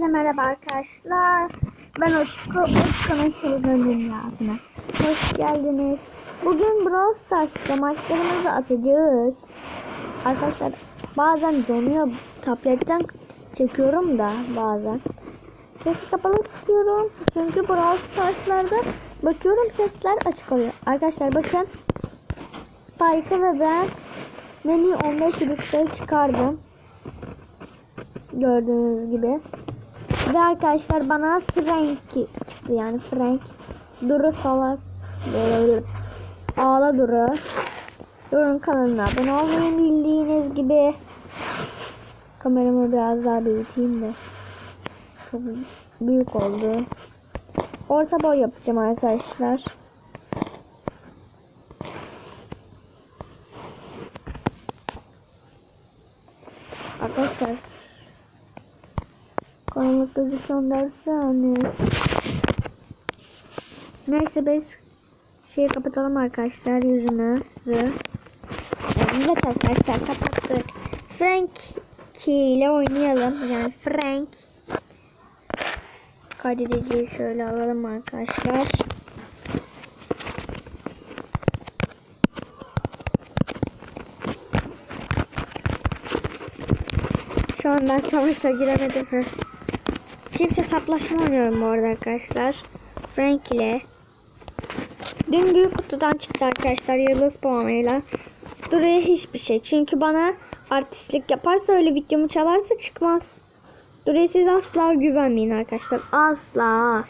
Herkese merhaba arkadaşlar. Ben Utku, Utku'nun çılgın dünyasına. Hoş geldiniz. Bugün Brawl Stars'ta maçlarımızı atacağız. Arkadaşlar bazen donuyor. Tabletten çekiyorum da bazen. Sesi kapalı tutuyorum. Çünkü Brawl Stars'larda bakıyorum sesler açık oluyor. Arkadaşlar bakın. Spike'ı ve ben Nani 15 rütbeye çıkardım. Gördüğünüz gibi. Ve arkadaşlar bana Frank çıktı yani Frank. Duru salak. Böyle ağla Duru. Duru'nun kanalına abone olmayı bildiğiniz gibi. Kameramı biraz daha büyüteyim de. Çok büyük oldu. Orta boy yapacağım arkadaşlar. Arkadaşlar karanlık gözüküyor derseniz Neyse biz şeyi kapatalım arkadaşlar yüzümüzü. Evet arkadaşlar kapattık. Frank ile oynayalım. Yani Frank Kaydediciyi şöyle alalım arkadaşlar. Şu an ben savaşa giremedim. Çift hesaplaşma oynuyorum bu arada arkadaşlar. Frank ile. Dün büyük kutudan çıktı arkadaşlar yıldız puanıyla. Duruyor hiçbir şey. Çünkü bana artistlik yaparsa öyle videomu çalarsa çıkmaz. Duruyor siz asla güvenmeyin arkadaşlar. Asla.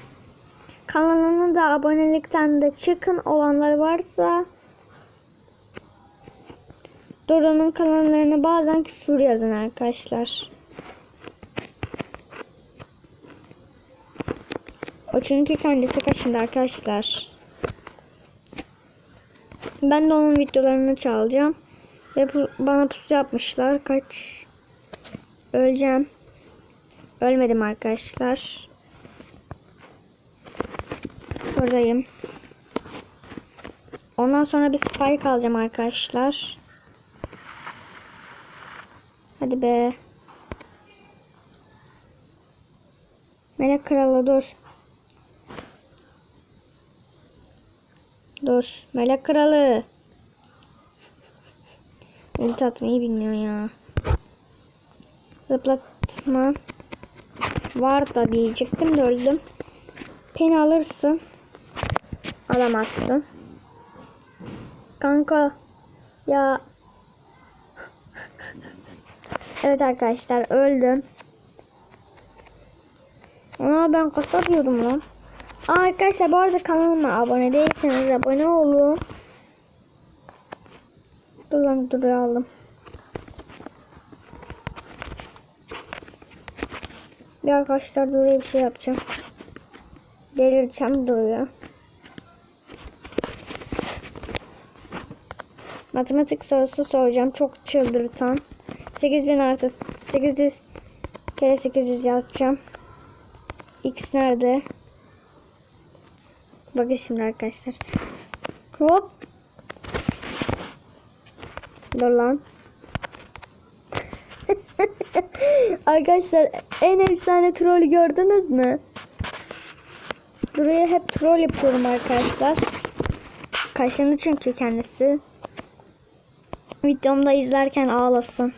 Kanalına da abonelikten de çıkın olanlar varsa Dora'nın kanallarına bazen küfür yazın arkadaşlar. O çünkü kendisi kaşındı arkadaşlar. Ben de onun videolarını çalacağım. Ve pu- bana pusu yapmışlar. Kaç? Öleceğim. Ölmedim arkadaşlar. Buradayım. Ondan sonra bir spike alacağım arkadaşlar. Hadi be. Melek kralı dur. Dur. Melek kralı. Ulti atmayı bilmiyor ya. Zıplatma. Var da diyecektim de öldüm. Beni alırsın. Alamazsın. Kanka. Ya Evet arkadaşlar öldüm. Aa ben kasapıyordum lan. Arkadaşlar bu arada kanalıma abone değilseniz abone olun. Dur lan dur aldım. Bir arkadaşlar buraya bir şey yapacağım. Delireceğim duruyor. Matematik sorusu soracağım. Çok çıldırtan. 8000 artı 800 kere 800 yazacağım. X nerede? Bakın şimdi arkadaşlar. Hop. Dur lan. arkadaşlar en efsane troll gördünüz mü? Buraya hep troll yapıyorum arkadaşlar. Kaşındı çünkü kendisi. Videomda izlerken ağlasın.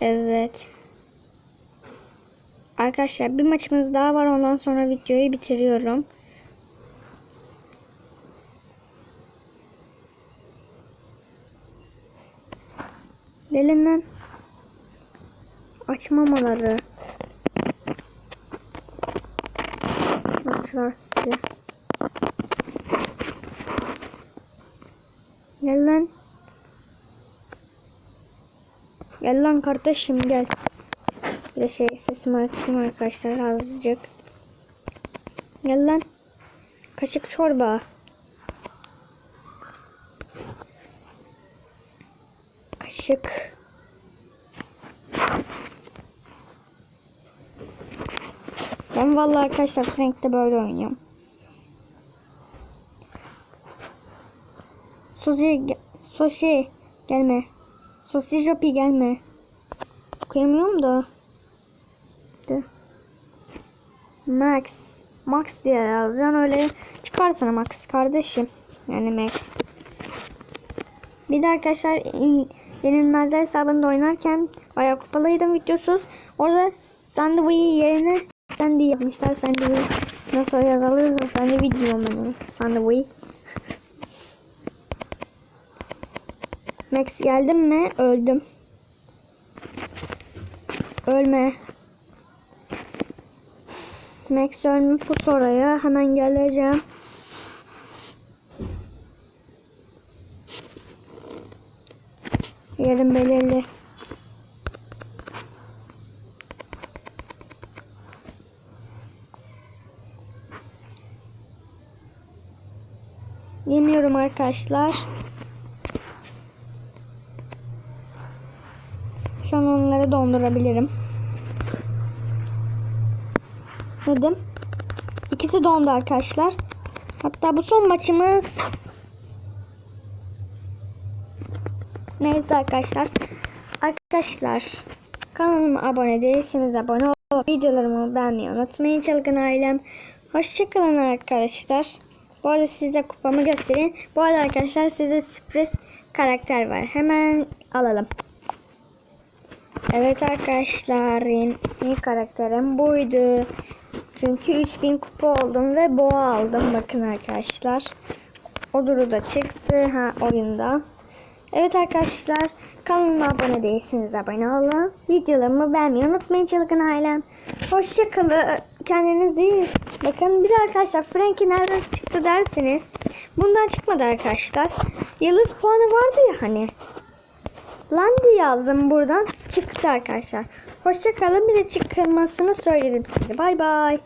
Evet. Arkadaşlar bir maçımız daha var. Ondan sonra videoyu bitiriyorum. Gelin lan. Açmamaları. Açlar size. Gel lan. Gel lan kardeşim gel. Bir de şey sesimi açayım arkadaşlar azıcık. Gel lan. Kaşık çorba. Kaşık. Ben vallahi arkadaşlar Frank'te böyle oynuyorum. Sushi, sushi gelme. Sosis Jopi gelme. Okuyamıyorum da. De. Max. Max diye yazacaksın öyle çıkar sana Max kardeşim. Yani Max. Bir de arkadaşlar yenilmezler hesabında oynarken bayağı kupalıydım videosuz. Orada Sandy yerine Sandy yazmışlar. Sandy nasıl yazılırsa Sandy video mu? Sandy Max geldim mi? Öldüm. Ölme. Max ölme pus oraya. Hemen geleceğim. Yerim belirli. Yeniyorum arkadaşlar. Şu an onları dondurabilirim. Dedim. İkisi dondu arkadaşlar. Hatta bu son maçımız. Neyse arkadaşlar. Arkadaşlar kanalıma abone değilseniz abone olup videolarımı beğenmeyi unutmayın çılgın ailem. Hoşçakalın arkadaşlar. Bu arada size kupamı göstereyim. Bu arada arkadaşlar size sürpriz karakter var. Hemen alalım. Evet arkadaşlar yeni karakterim buydu. Çünkü 3000 kupa oldum ve boğa aldım. Bakın arkadaşlar. O duru da çıktı ha oyunda. Evet arkadaşlar kanalıma abone değilseniz abone olun. Videolarımı beğenmeyi unutmayın çılgın ailem. Hoşçakalın. Kendinize iyi bakın. Bir de arkadaşlar Frankie nereden çıktı derseniz. Bundan çıkmadı arkadaşlar. Yıldız puanı vardı ya hani. Landy yazdım buradan. Çıktı arkadaşlar. Hoşçakalın. Bir de çıkmasını söyledim size. Bay bay.